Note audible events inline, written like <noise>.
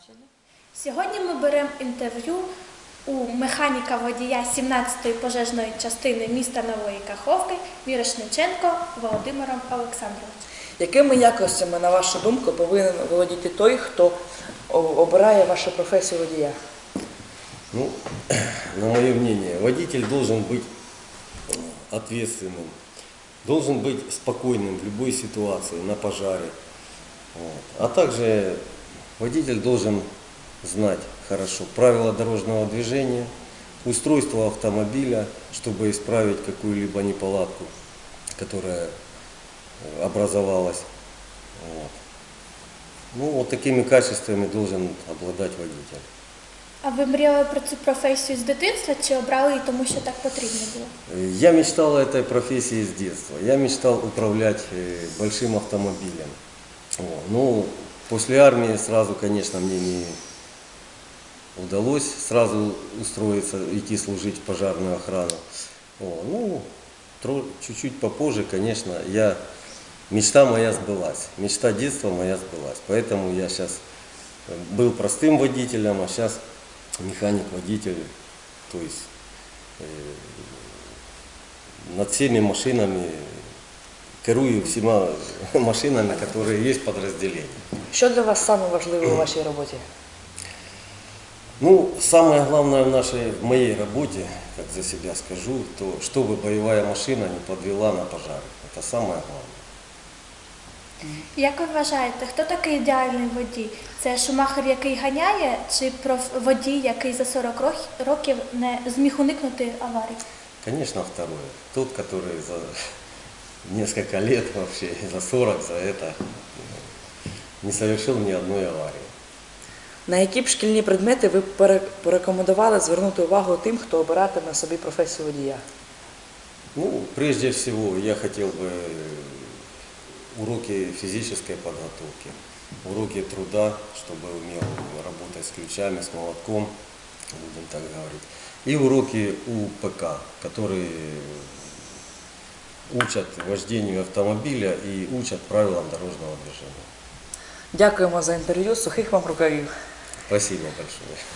зазначені. Сьогодні ми беремо інтерв'ю у механіка водія 17-ї пожежної частини міста Нової Каховки Мірошниченко Володимиром Олександровичем. Якими якостями, на вашу думку, повинен володіти той, хто о- обирає вашу професію водія? Ну, <clears throat> на мое мнение, водитель должен быть ответственным, должен быть спокойным в любой ситуации, на пожаре. Вот. А также водитель должен знать хорошо правила дорожного движения, устройство автомобиля, чтобы исправить какую-либо неполадку, которая э, образовалась. Вот. Ну, вот такими качествами должен обладать водитель. А ви мріяли про цю професію з дитинства чи обрали її тому, що так потрібно було? Я мечтал о этой профессии с детства. Я мечтал управлять э, большим автомобилем. Вот. Ну, после армии сразу, конечно, мне не удалось сразу устроиться, идти служить в пожарную охрану. Вот. Ну, чуть-чуть попозже, конечно, я, мечта моя сбылась. Мечта детства моя сбылась. Поэтому я сейчас был простым водителем, а сейчас механик-водитель. То есть э, над всеми машинами, керую всіма машинами, которые есть в подразделении. Що для вас саме важливе у вашій роботі? Ну, самое главное в нашей, в моей работе, как за себя скажу, то чтобы боевая машина не подвела на пожар. Это самое главное. Як ви вважаєте, хто такий ідеальний водій? Це шумахер, який ганяє, чи проф- водій, який за 40 рох- років не зміг уникнути аварії? Конечно, второе. Тот, который за несколько лет вообще, за 40, за это не совершил ни одной аварии. На які б шкільні предмети ви б пере- порекомендували звернути увагу тим, хто обиратиме собі професію водія? Ну, прежде всего, я хотел бы уроки физической подготовки, уроки труда, чтобы умел работать с ключами, с молотком, будем так говорить. И уроки УПК, которые учат вождению автомобиля и учат правилам дорожного движения. Дякуємо за інтерв'ю. Сухих вам рукавів. Спасибо большое.